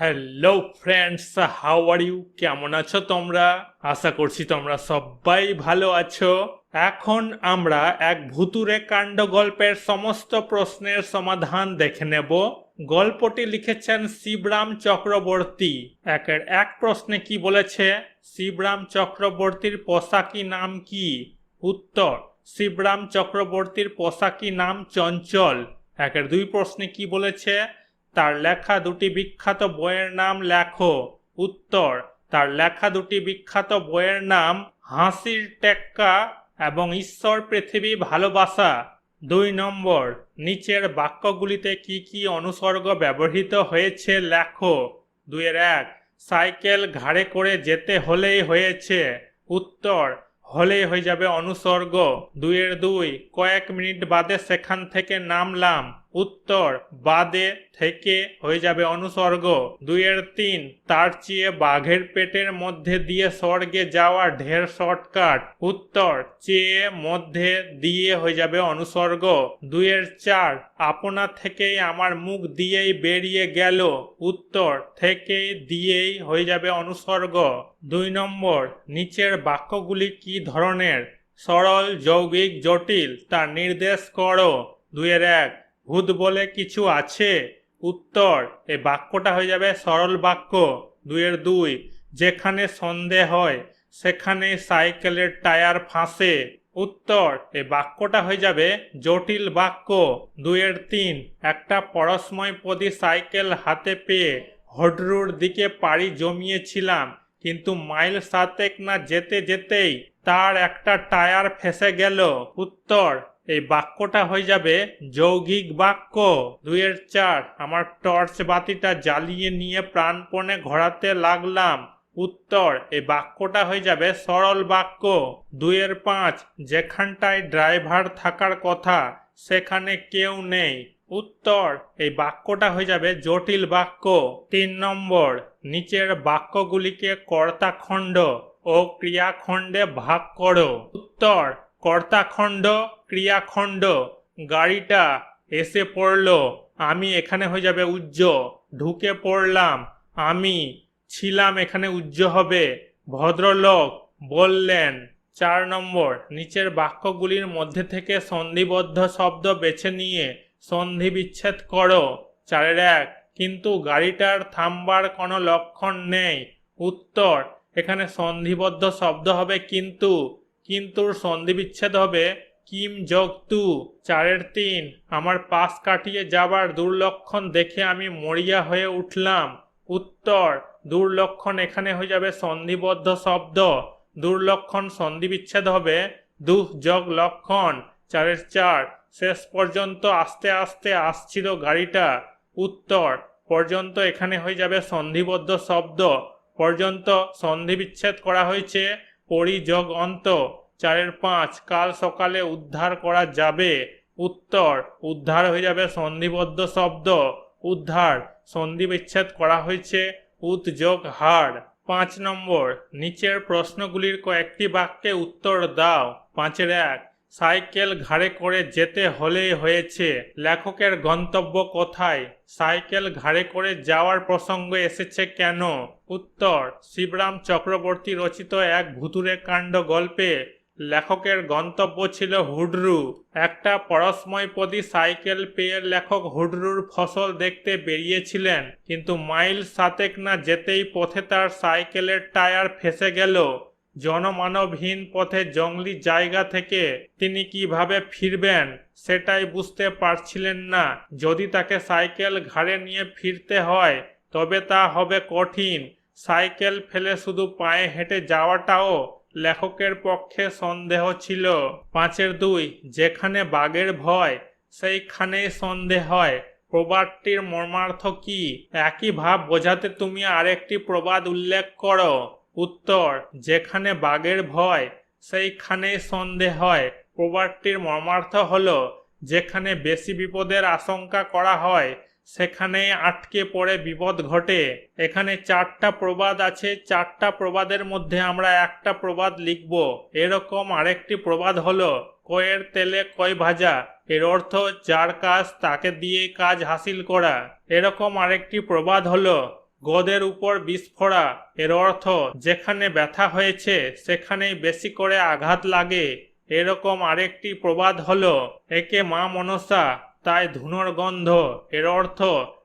Hello friends how are you কেমন আছো তোমরা? আশা করছি তোমরা সবাই ভালো আছো। এখন আমরা এক ভুতুরে কাণ্ড গল্পের সমস্ত প্রশ্নের সমাধান দেখে নেব। গল্পটি লিখেছেন শিবরাম চক্রবর্তী। একের এক প্রশ্নে কি বলেছে? শিবরাম চক্রবর্তীর পোশাকি নাম কি? উত্তর, শিবরাম চক্রবর্তীর পোশাকি নাম চঞ্চল। একের দুই প্রশ্নে কি বলেছে? তার লেখা দুটি বিখ্যাত বইয়ের নাম লেখো। উত্তর, তার লেখা দুটি বিখ্যাত বইয়ের নাম হাসির টেক্কা এবং ঈশ্বর পৃথিবী ভালোবাসা। দুই নম্বর, নিচের বাক্যগুলিতে কি কি অনুসর্গ ব্যবহৃত হয়েছে লেখো। দুইয়ের এক, সাইকেল ঘাড়ে করে যেতে হলেই হয়েছে। উত্তর, হলেই হয়ে যাবে অনুসর্গ। দুইয়ের দুই, কয়েক মিনিট বাদে সেখান থেকে নামলাম। উত্তর বাদে থেকে হয়ে যাবে অনুসর্গ। দুইয়ের তিন, তার চেয়ে বাঘের পেটের মধ্যে দিয়ে স্বর্গে যাওয়া ঢের শর্টকাট। উত্তর, চেয়ে মধ্যে দিয়ে হয়ে যাবে অনুসর্গ। দুইয়ের চার, আপনা থেকেই আমার মুখ দিয়েই বেরিয়ে গেল। উত্তর, থেকেই দিয়েই হয়ে যাবে অনুসর্গ। দুই নম্বর, নিচের বাক্যগুলি কি ধরনের? সরল, যৌগিক, জটিল, তা নির্দেশ করো। দুইয়ের এক ভূত বলে কিছু আছে? উত্তর এই বাক্যটা হয়ে যাবে সরল বাক্য। দুইয়ের দুই, যেখানে সন্দেহ হয় সেখানে সাইকেলের টায়ার ফাঁসে। উত্তর এই বাক্যটা হয়ে যাবে জটিল বাক্য। দুইয়ের তিন, একটা পরশময় পদি সাইকেল হাতে পেয়ে হডরুর দিকে পাড়ি জমিয়েছিলাম, কিন্তু মাইল সাতেক না যেতে যেতেই তার একটা টায়ার ফেসে গেল। উত্তর এই বাক্যটা হয়ে যাবে, যৌগিক বাক্য। দুইয়ের চার, আমার টর্চ বাতিটা জ্বালিয়ে নিয়ে প্রাণপণে ঘোরাতে লাগলাম। উত্তর, এই বাক্যটা হয়ে যাবে সরল বাক্য। দুইয়ের পাঁচ, যেখানটায় ড্রাইভার থাকার কথা, সেখানে কেউ নেই। উত্তর, এই বাক্যটা হয়ে যাবে জটিল বাক্য। তিন নম্বর, নিচের বাক্যগুলিকে কর্তাখণ্ড ও ক্রিয়াখণ্ডে ভাগ করো। উত্তর কর্তাখণ্ড, ক্রিয়াখণ্ড, গাড়িটা এসে পড়ল, আমি এখানে হয়ে যাবে উজ্জ, ঢুকে পড়লাম, আমি ছিলাম এখানে উজ্জ হবে, ভদ্রলোক বললেন, চার নম্বর, নিচের বাক্যগুলির মধ্যে থেকে সন্ধিবদ্ধ শব্দ বেছে নিয়ে সন্ধি বিচ্ছেদ করো, চারের এক, কিন্তু গাড়িটার থামবার কোনো লক্ষণ নেই, উত্তর, এখানে সন্ধিবদ্ধ শব্দ হবে কিন্তু কিন্তুর সন্ধি বিচ্ছেদ হবে। কিম যোগ তু, চারের তিন, আমার পাশ কাটিয়ে যাবার দুর্লক্ষণ দেখে আমি মরিয়া হয়ে উঠলাম। উত্তর, দুর্লক্ষণ এখানে হয়ে যাবে সন্ধিবদ্ধ শব্দ। দুর্লক্ষণ সন্ধি বিচ্ছেদ হবে। দুঃ যোগ লক্ষণ, চারের চার, শেষ পর্যন্ত আস্তে আস্তে আসছিল গাড়িটা। উত্তর, পর্যন্ত এখানে হয়ে যাবে সন্ধিবদ্ধ শব্দ। পর্যন্ত সন্ধি বিচ্ছেদ করা হয়েছে। পরিযোগ অন্ত। চারের পাঁচ, কাল সকালে উদ্ধার করা যাবে। উত্তর, উদ্ধার হয়ে যাবে সন্ধিবদ্ধ শব্দ। উদ্ধার সন্ধি বিচ্ছেদ করা হয়েছে। উৎযোগ হার। পাঁচ নম্বর, নিচের প্রশ্নগুলির কয়েকটি বাক্যে উত্তর দাও। পাঁচের এক, সাইকেল ঘাড়ে করে যেতে হলেই হয়েছে। লেখকের গন্তব্য কোথায়? সাইকেল ঘাড়ে করে যাওয়ার প্রসঙ্গ এসেছে কেন? উত্তর, শিবরাম চক্রবর্তী রচিত এক ভুতুরে কাণ্ড গল্পে লেখকের গন্তব্য ছিল হুডরু। একটা পরশময়পদী সাইকেল পেয়ে লেখক হুডরুর ফসল দেখতে বেরিয়েছিলেন, কিন্তু মাইল সাতেক না যেতেই পথে তার সাইকেলের টায়ার ফেসে গেল। জনমানবহীন পথে জঙ্গলি জায়গা থেকে তিনি কীভাবে ফিরবেন সেটাই বুঝতে পারছিলেন না। যদি তাকে সাইকেল ঘাড়ে নিয়ে ফিরতে হয়, তবে তা হবে কঠিন। সাইকেল ফেলে শুধু পায়ে হেঁটে যাওয়াটাও লেখকের পক্ষে সন্দেহ ছিল। পাঁচের দুই, যেখানে বাঘের ভয়, সেইখানেই সন্দেহ হয়। প্রবাদটির মর্মার্থ কি? একই ভাব বোঝাতে তুমি আরেকটি প্রবাদ উল্লেখ করো। উত্তর, যেখানে বাঘের ভয়, সেইখানেই সন্দেহ হয়। প্রবাদটির মর্মার্থ হলো, যেখানে বেশি বিপদের আশঙ্কা করা হয় সেখানেই আটকে পড়ে বিপদ ঘটে। এখানে চারটা প্রবাদ আছে। চারটা প্রবাদের মধ্যে আমরা একটা প্রবাদ লিখব। এরকম আরেকটি প্রবাদ হলো, কয়ের তেলে কয় ভাজা? এর অর্থ, যার কাজ তাকে দিয়ে কাজ হাসিল করা। এরকম আরেকটি প্রবাদ হলো, গদের উপর বিস্ফোরা এর অর্থ, যেখানে ব্যথা হয়েছে, সেখানেই বেশি করে আঘাত লাগে। এরকম আরেকটি প্রবাদ হলো, একে মা মনসা। তাই ধুনোর গন্ধ এর অর্থ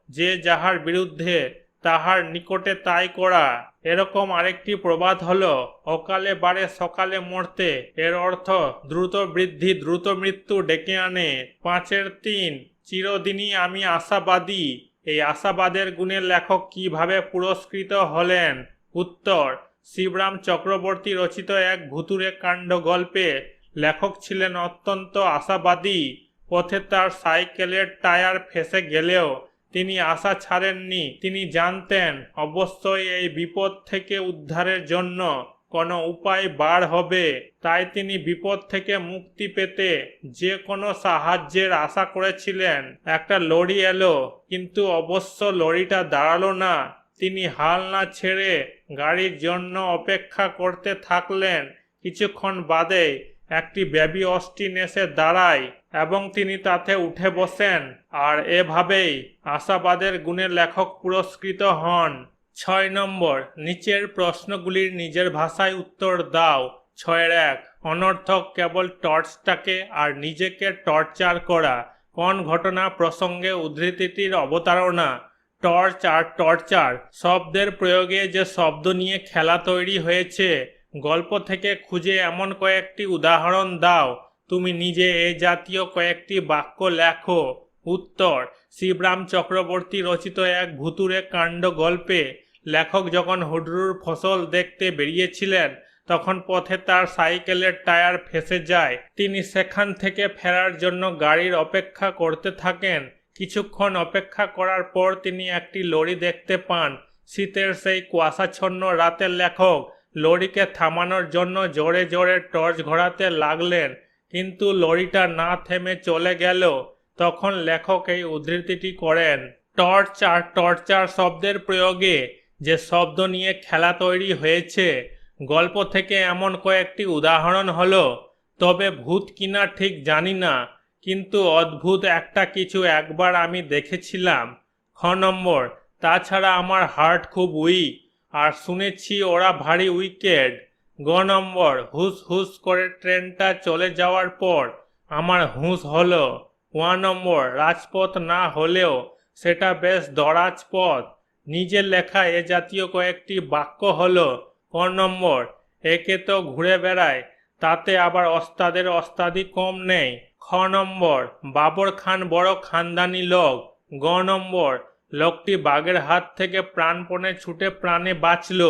যে যাহার বিরুদ্ধে তাহার নিকটে তাই করা। এরকম আরেকটি প্রবাদ হল, অকালে বারে সকালে মরতে। এর অর্থ, দ্রুত বৃদ্ধি, দ্রুত মৃত্যু ডেকে আনে। পাঁচের তিন, চিরদিনই আমি আশাবাদী। এই আশাবাদের গুণের লেখক কীভাবে পুরস্কৃত হলেন? উত্তর, শিবরাম চক্রবর্তী রচিত এক ভুতুরে কাণ্ড গল্পে লেখক ছিলেন অত্যন্ত আশাবাদী। পথে তার সাইকেলের টায়ার ফেসে গেলেও তিনি আশা ছাড়েননি। তিনি জানতেন, অবশ্যই এই বিপদ থেকে উদ্ধারের জন্য কোনো উপায় বার হবে। তাই তিনি বিপদ থেকে মুক্তি পেতে যে কোনো সাহায্যের আশা করেছিলেন। একটা লরি এলো, কিন্তু অবশ্য লরিটা দাঁড়াল না। তিনি হাল না ছেড়ে গাড়ির জন্য অপেক্ষা করতে থাকলেন। কিছুক্ষণ বাদে একটি বেবি অস্টিন এসে দাঁড়ায়। এবং তিনি তাতে উঠে বসেন। আর এভাবেই আশাবাদের গুণের লেখক পুরস্কৃত হন। ছয় নম্বর, নিচের প্রশ্নগুলির নিজের ভাষায় উত্তর দাও। ছয়ের এক, অনর্থক কেবল টর্চটাকে আর নিজেকে টর্চার করা। কোন ঘটনা প্রসঙ্গে উদ্ধৃতিটির অবতারণা? টর্চ আর টর্চার, শব্দের প্রয়োগে যে শব্দ নিয়ে খেলা তৈরি হয়েছে। গল্প থেকে খুঁজে এমন কয়েকটি উদাহরণ দাও। তুমি নিজে এ জাতীয় কয়েকটি বাক্য লেখো। উত্তর, শিবরাম চক্রবর্তী রচিত এক ভুতুরে কাণ্ড গল্পে লেখক যখন হুডরুর ফসল দেখতে বেরিয়েছিলেন, তখন পথে তার সাইকেলের টায়ার ফেসে যায়। তিনি সেখান থেকে ফেরার জন্য গাড়ির অপেক্ষা করতে থাকেন। কিছুক্ষণ অপেক্ষা করার পর তিনি একটি লরি দেখতে পান। শীতের সেই কুয়াশাচ্ছন্ন রাতের লেখক লরিকে থামানোর জন্য জোরে জোরে টর্চ ঘোরাতে লাগলেন। কিন্তু লরিটা না থেমে চলে গেল, তখন লেখক এই উদ্ধৃতিটি করেন টর্চ আর টর্চার শব্দের প্রয়োগে যে শব্দ নিয়ে খেলা তৈরি হয়েছে, গল্প থেকে এমন কয়েকটি উদাহরণ হলো, তবে ভূত কিনা ঠিক জানি না, কিন্তু অদ্ভুত একটা কিছু একবার আমি দেখেছিলাম, খ নম্বর, তাছাড়া আমার হার্ট খুব উইক, আর শুনেছি ওরা ভারী উইকেড গ নম্বর, হুস হুস করে ট্রেনটা চলে যাওয়ার পর আমার হুঁশ হলো। ওয়ান নম্বর, রাজপথ না হলেও সেটা বেশ দরাজ পথ নিজের লেখা এ জাতীয় কয়েকটি বাক্য হলো। ক নম্বর, একে তো ঘুরে বেড়ায়, তাতে আবার অস্তাদের অস্তাদি কম নেই। খ নম্বর, বাবর খান বড় খানদানি লোক। গ নম্বর, লোকটি বাঘের হাত থেকে প্রাণপণে ছুটে প্রাণে বাঁচল।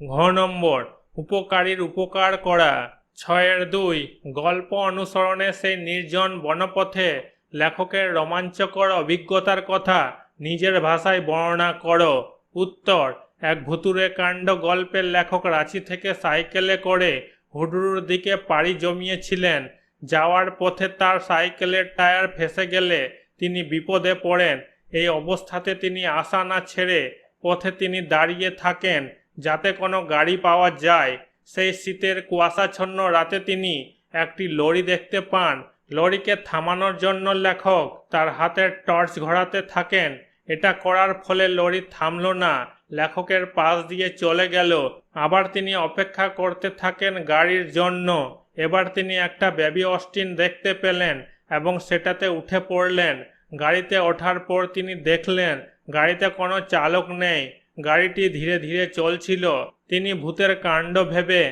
ঘ নম্বর উপকারীর উপকার করা। ছয়ের দুই, গল্প অনুসরণে সেই নির্জন বনপথে লেখকের রোমাঞ্চকর অভিজ্ঞতার কথা নিজের ভাষায় বর্ণনা করো। উত্তর, এক ভুতুরে কাণ্ড গল্পের লেখক রাঁচি থেকে সাইকেলে করে হুডুরুর দিকে পাড়ি জমিয়েছিলেন। যাওয়ার পথে তার সাইকেলের টায়ার ফেসে গেলে তিনি বিপদে পড়েন। এই অবস্থাতে তিনি আশা না ছেড়ে পথে তিনি দাঁড়িয়ে থাকেন। যাতে কোনো গাড়ি পাওয়া যায়, সেই শীতের কুয়াশাচ্ছন্ন রাতে তিনি একটি লরি দেখতে পান। লরিকে থামানোর জন্য লেখক তার হাতের টর্চ ঘোরাতে থাকেন। এটা করার ফলে লরি থামল না। লেখকের পাশ দিয়ে চলে গেল। আবার তিনি অপেক্ষা করতে থাকেন গাড়ির জন্য। এবার তিনি একটা বেবি অস্টিন দেখতে পেলেন এবং সেটাতে উঠে পড়লেন। গাড়িতে ওঠার পর তিনি দেখলেন, গাড়িতে কোনো চালক নেই। গাড়িটি ধীরে ধীরে চলছিল। তিনি ভূতের কাণ্ড ভেবে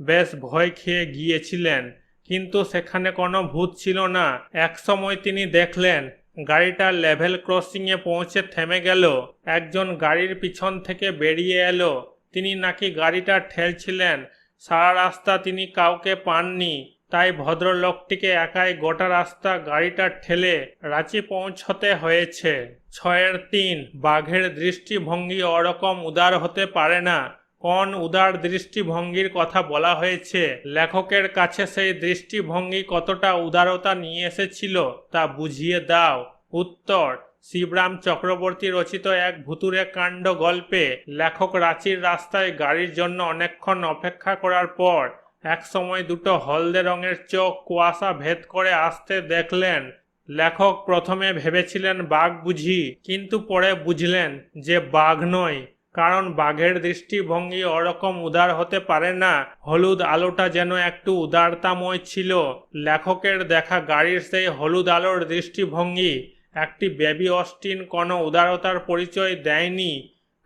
বেশ ভয় খেয়ে গিয়েছিলেন, কিন্তু সেখানে কোনো ভূত ছিল না। এক সময় তিনি দেখলেন, গাড়িটা লেভেল ক্রসিংয়ে পৌঁছে থেমে গেল। একজন গাড়ির পিছন থেকে বেরিয়ে এলো। তিনি নাকি গাড়িটা ঠেলছিলেন। সারা রাস্তা তিনি কাউকে পাননি। তাই ভদ্রলোকটিকে একাই গোটা রাস্তা গাড়িটা ঠেলে রাঁচি পৌঁছতে হয়েছে। ছয়ের তিন, বাঘের দৃষ্টিভঙ্গি ওরকম উদার হতে পারে না। কোন উদার দৃষ্টিভঙ্গির কথা বলা হয়েছে? লেখকের কাছে সেই দৃষ্টিভঙ্গি কতটা উদারতা নিয়ে এসেছিল তা বুঝিয়ে দাও। উত্তর, শিবরাম চক্রবর্তী রচিত এক ভুতুরে কাণ্ড গল্পে লেখক রাঁচির রাস্তায় গাড়ির জন্য অনেকক্ষণ অপেক্ষা করার পর এক সময় দুটো হলদে রঙের চোখ কুয়াশা ভেদ করে আসতে দেখলেন। লেখক প্রথমে ভেবেছিলেন বাঘ বুঝি, কিন্তু পরে বুঝলেন যে বাঘ নয়, কারণ বাঘের দৃষ্টিভঙ্গি ওরকম উদার হতে পারে না, হলুদ আলোটা যেন একটু উদারতাময় ছিল। লেখকের দেখা গাড়ির সেই হলুদ আলোর দৃষ্টিভঙ্গি, একটি বেবি অস্টিন কোনো উদারতার পরিচয় দেয়নি,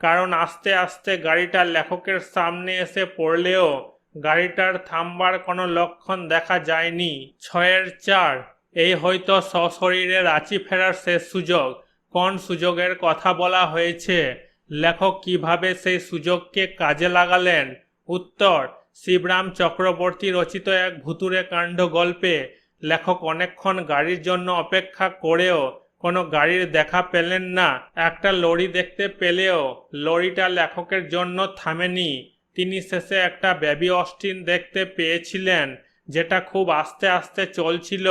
কারণ আস্তে আস্তে গাড়িটা লেখকের সামনে এসে পড়লেও গাড়িটার থামবার কোনো লক্ষণ দেখা যায়নি। ছয়ের চার, এই হয়তো সশরীরে রাঁচি ফেরার শেষ সুযোগ। কোন সুযোগের কথা বলা হয়েছে? লেখক কীভাবে সেই সুযোগকে কাজে লাগালেন? উত্তর, শিবরাম চক্রবর্তী রচিত এক ভুতুরে কাণ্ড গল্পে লেখক অনেকক্ষণ গাড়ির জন্য অপেক্ষা করেও কোনো গাড়ির দেখা পেলেন না। একটা লরি দেখতে পেলেও লরিটা লেখকের জন্য থামেনি। তিনি শেষে একটা বেবি অস্টিন দেখতে পেয়েছিলেন, যেটা খুব আস্তে আস্তে চলছিল।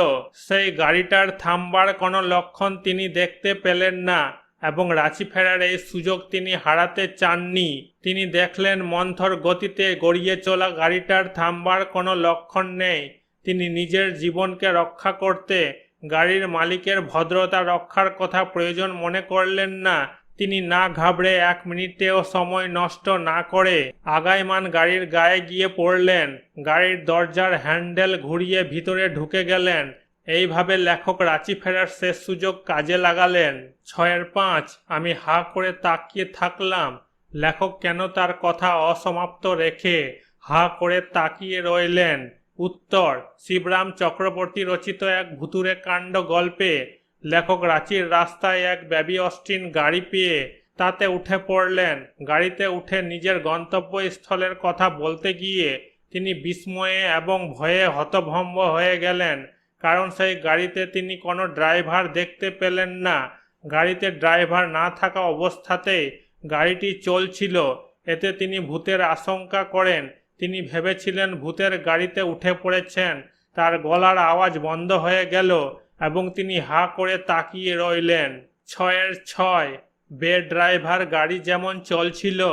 সেই গাড়িটার থামবার কোনো লক্ষণ তিনি দেখতে পেলেন না, এবং রাঁচি ফেরার এই সুযোগ তিনি হারাতে চাননি। তিনি দেখলেন মন্থর গতিতে গড়িয়ে চলা গাড়িটার থামবার কোনো লক্ষণ নেই। তিনি নিজের জীবনকে রক্ষা করতে, গাড়ির মালিকের ভদ্রতা রক্ষার কথা প্রয়োজন মনে করলেন না তিনি না ঘাবড়ে এক মিনিটেও সময় নষ্ট না করে আগাইমান গাড়ির গায়ে গিয়ে পড়লেন। গাড়ির দরজার হ্যান্ডেল ঘুরিয়ে ভিতরে ঢুকে গেলেন। এইভাবে লেখক রাঁচি ফেরার শেষ সুযোগ কাজে লাগালেন। ছয়ের পাঁচ, আমি হা করে তাকিয়ে থাকলাম। লেখক কেন তার কথা অসমাপ্ত রেখে হা করে তাকিয়ে রইলেন? উত্তর, শিবরাম চক্রবর্তী রচিত এক ভুতুরে কাণ্ড গল্পে লেখক রাঁচির রাস্তায় এক বেবি অস্টিন গাড়ি পেয়ে তাতে উঠে পড়লেন। গাড়িতে উঠে নিজের গন্তব্যস্থলের কথা বলতে গিয়ে তিনি বিস্ময়ে এবং ভয়ে হতভম্ব হয়ে গেলেন, কারণ সেই গাড়িতে তিনি কোনো ড্রাইভার দেখতে পেলেন না। গাড়িতে ড্রাইভার না থাকা অবস্থাতেই গাড়িটি চলছিল। এতে তিনি ভূতের আশঙ্কা করেন। তিনি ভেবেছিলেন ভূতের গাড়িতে উঠে পড়েছেন। তার গলার আওয়াজ বন্ধ হয়ে গেল। এবং তিনি হা করে তাকিয়ে রইলেন। ছয়ের ছয়, বে ড্রাইভার গাড়ি যেমন চলছিল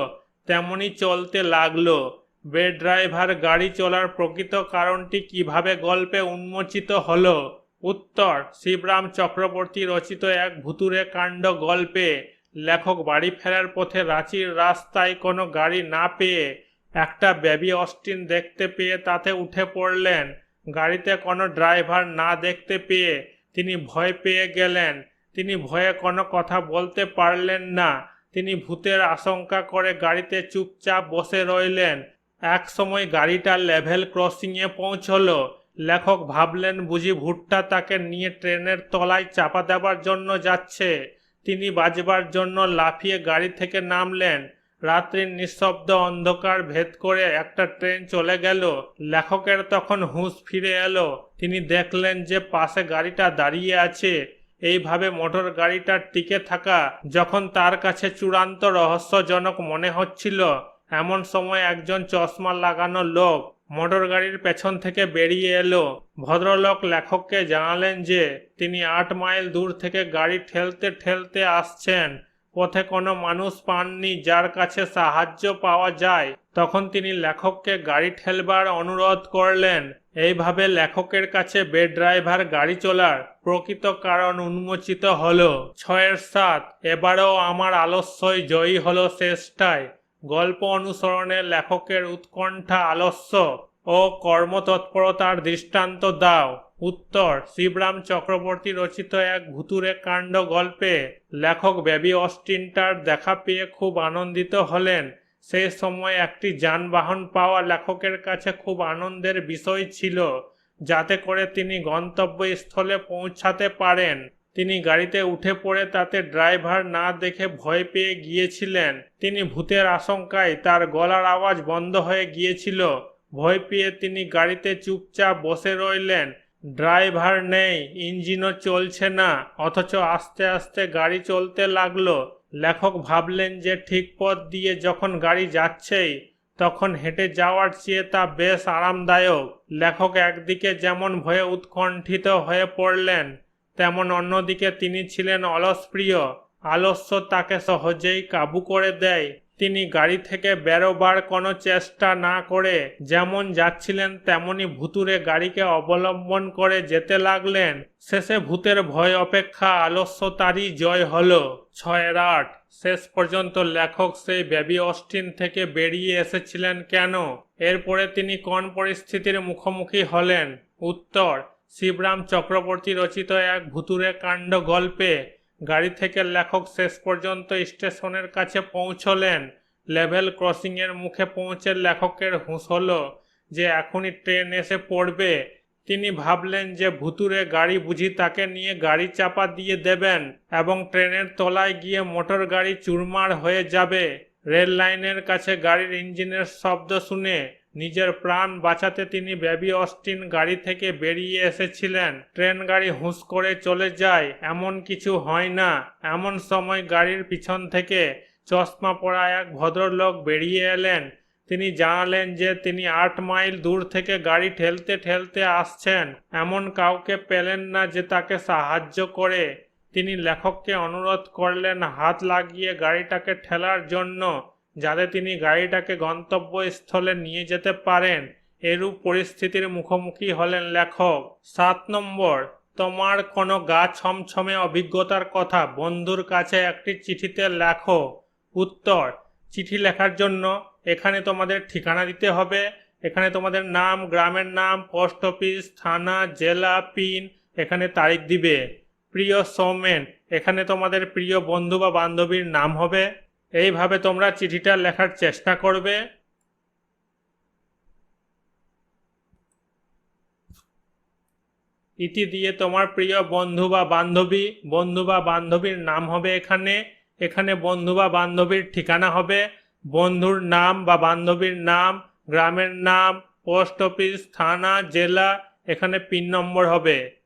তেমনই চলতে লাগল। বে ড্রাইভার গাড়ি চলার প্রকৃত কারণটি কীভাবে গল্পে উন্মোচিত হলো? উত্তর, শিবরাম চক্রবর্তী রচিত এক ভুতুরে কাণ্ড গল্পে, লেখক বাড়ি ফেরার পথে রাঁচির রাস্তায় কোনো গাড়ি না পেয়ে একটা বেবি অস্টিন দেখতে পেয়ে তাতে উঠে পড়লেন। গাড়িতে কোনো ড্রাইভার না দেখতে পেয়ে তিনি ভয় পেয়ে গেলেন। তিনি ভয়ে কোনো কথা বলতে পারলেন না। তিনি ভূতের আশঙ্কা করে গাড়িতে চুপচাপ বসে রইলেন। এক সময় গাড়িটা লেভেল ক্রসিংয়ে পৌঁছলো। লেখক ভাবলেন বুঝি ভুট্টা তাকে নিয়ে ট্রেনের তলায় চাপা দেবার জন্য যাচ্ছে। তিনি বাজবার জন্য লাফিয়ে গাড়ি থেকে নামলেন। রাত্রির নিঃশব্দ অন্ধকার ভেদ করে একটা ট্রেন চলে গেল। লেখকের তখন হুঁশ ফিরে এলো। তিনি দেখলেন যে পাশে গাড়িটা দাঁড়িয়ে আছে। এইভাবে মোটর গাড়িটার টিকে থাকা যখন তার কাছে চূড়ান্ত রহস্যজনক মনে হচ্ছিল। এমন সময় একজন চশমা লাগানো লোক মোটর গাড়ির পেছন থেকে বেরিয়ে এলো। ভদ্রলোক লেখককে জানালেন যে তিনি আট মাইল দূর থেকে গাড়ি ঠেলতে ঠেলতে আসছেন। পথে কোনো মানুষ পাননি যার কাছে সাহায্য পাওয়া যায়। তখন তিনি লেখককে গাড়ি ঠেলবার অনুরোধ করলেন। এইভাবে লেখকের কাছে বে ড্রাইভার, গাড়ি চলার প্রকৃত কারণ উন্মোচিত হল। ছয়ের সাত, এবারেও আমার আলস্যই জয়ী হলো শেষটায়। গল্প অনুসরণে লেখকের উৎকণ্ঠা আলস্য ও কর্মতৎপরতার দৃষ্টান্ত দাও। উত্তর, শিবরাম চক্রবর্তী রচিত এক ভুতুরে কাণ্ড গল্পে লেখক বেবি অস্টিনটার দেখা পেয়ে খুব আনন্দিত হলেন। সেই সময় একটি যানবাহন পাওয়া লেখকের কাছে খুব আনন্দের বিষয় ছিল, যাতে করে তিনি গন্তব্যস্থলে পৌঁছাতে পারেন। তিনি গাড়িতে উঠে পড়ে তাতে ড্রাইভার না দেখে ভয় পেয়ে গিয়েছিলেন। তিনি ভূতের আশঙ্কায় তার গলার আওয়াজ বন্ধ হয়ে গিয়েছিল। ভয় পেয়ে তিনি গাড়িতে চুপচাপ বসে রইলেন। ড্রাইভার, নেই, ইঞ্জিনও চলছে না, অথচ আস্তে আস্তে গাড়ি চলতে লাগল। লেখক ভাবলেন যে ঠিক পথ দিয়ে যখন গাড়ি যাচ্ছেই, তখন হেঁটে যাওয়ার চেয়ে তা বেশ আরামদায়ক। লেখক একদিকে যেমন ভয়ে উৎকণ্ঠিত হয়ে পড়লেন, তেমন অন্যদিকে তিনি ছিলেন অলসপ্রিয়। আলস্য তাকে সহজেই কাবু করে দেয়। তিনি গাড়ি থেকে বেরোবার কোনো চেষ্টা না করে যেমন যাচ্ছিলেন, তেমনি ভুতুরে গাড়িকে অবলম্বন করে যেতে লাগলেন। শেষে ভূতের ভয় অপেক্ষা আলস্য তারই জয় হলো। ছয়ের আট, শেষ পর্যন্ত লেখক সেই বেবি অস্টিন থেকে বেরিয়ে এসেছিলেন কেন? এরপরে তিনি কোন পরিস্থিতির মুখোমুখি হলেন? উত্তর, শিবরাম চক্রবর্তী রচিত এক ভুতুরে কাণ্ড গল্পে গাড়ি থেকে লেখক শেষ পর্যন্ত স্টেশনের কাছে পৌঁছলেন। লেভেল ক্রসিংয়ের মুখে পৌঁছে লেখকের হুঁশ হলো যে এখনই ট্রেন এসে পড়বে। তিনি ভাবলেন যে ভুতুরে গাড়ি বুঝি তাকে নিয়ে গাড়ি চাপা দিয়ে দেবেন এবং ট্রেনের তলায় গিয়ে মোটর গাড়ি চুরমার হয়ে যাবে। রেল লাইনের কাছে গাড়ির ইঞ্জিনের শব্দ শুনে নিজের প্রাণ বাঁচাতে তিনি বেবি অস্টিন গাড়ি থেকে বেরিয়ে এসেছিলেন। ট্রেন গাড়ি হুঁশ করে চলে যায়, এমন কিছু হয় না। এমন সময় গাড়ির পিছন থেকে চশমা পরা এক ভদ্রলোক বেরিয়ে এলেন। তিনি জানালেন যে তিনি আট মাইল দূর থেকে গাড়ি ঠেলতে ঠেলতে আসছেন। এমন কাউকে পেলেন না যে তাকে সাহায্য করে। তিনি লেখককে অনুরোধ করলেন হাত লাগিয়ে গাড়িটাকে ঠেলার জন্য। যাতে তিনি গাড়িটাকে গন্তব্যস্থলে নিয়ে যেতে পারেন, এরূপ পরিস্থিতির মুখোমুখি হলেন লেখক। সাত নম্বর, তোমার কোনো গা ছমছমে অভিজ্ঞতার কথা, বন্ধুর কাছে একটি চিঠিতে লেখো। উত্তর, চিঠি লেখার জন্য এখানে তোমাদের ঠিকানা দিতে হবে। এখানে তোমাদের নাম, গ্রামের নাম, পোস্ট অফিস, থানা, জেলা, পিন এখানে তারিখ দিবে। প্রিয় সৌমেন, এখানে তোমাদের প্রিয় বন্ধু বা বান্ধবীর নাম হবে? এইভাবে তোমরা চিঠিটা লেখার চেষ্টা করবে। ইতি দিয়ে তোমার প্রিয় বন্ধু বা বান্ধবী, বন্ধু বা বান্ধবীর নাম হবে এখানে। এখানে বন্ধু বা বান্ধবীর ঠিকানা হবে। বন্ধুর নাম বা বান্ধবীর নাম, গ্রামের নাম, পোস্ট অফিস, থানা, জেলা, এখানে পিন নম্বর হবে।